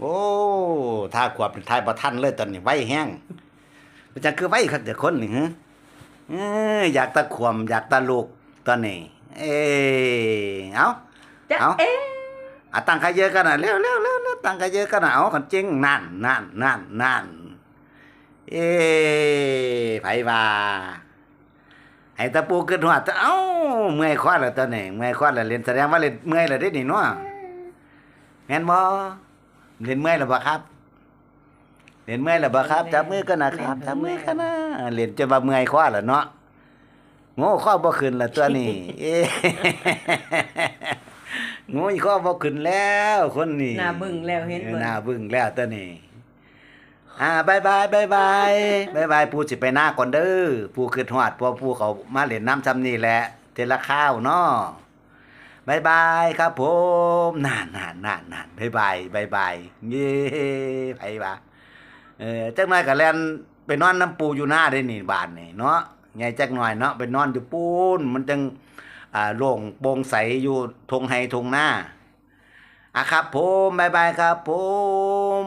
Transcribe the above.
โอ้ถ้าขวบเป็นทายบ่ทันเลยตอนนี้ไวแห้งมันจังคือไวคักเดี๋ยวคนนี่ฮะเอ้ยอยากตะขวม อยากตะลูกตอนนี้ เอ้ยเอ้าจะเอ้าเอ๊ะอะตั้งใครเยอะกันน่ะเร็วเร็วเร็วเร็วตั้งใครเยอะกันน่ะเอากันจริงนั่นนั่นนั่นนั่นเอ้ไผว่าให้ตะปูขึ้นหัวเอ้าเมื่อยควันแล้วตอนนี้เมื่อยควันแล้วเล่นแสดงว่าเล่นเมื่อยแล้วได้นี่เนาะแม่นบ่ เล่นเมื่อยแล้วบ่ครับ เล่นเมื่อยแล้วบ่ครับ จับมือกันนะครับจับมือกันนะเล่นจนว่าเมื่อยควันแล้วเนาะโง่ข้อบ่ขึ้นแล้วตัวนี้เอ๊ะโง่อีข้อบ่ขึ้นแล้ว คนนี้หน้าบึ้งแล้วเห็นอบ่อหน้าบึ้งแล้วตัวนี้อ่าบายบายบายบายบายบายปูสิไปหน้าก่อนเด้อปูขึ้นฮอดเพอปูเขามาเล่นน้ำซ้ำนี่แหละเทละข้าวเนาะ บายบายครับผมนานนานนานนานบายบายบายบายเย้ไปบ่าเออจักหน่อยก็แลนไปนอนน้ำปูอยู่หน้าได้นี่บานนี่เนาะไงจักหน่อยเนาะไปนอนอยู่ปูนมันจังอ่าโล่งโปร่งใสอยู่ทงไฮทงหน้าอะครับผมบายบายครับผม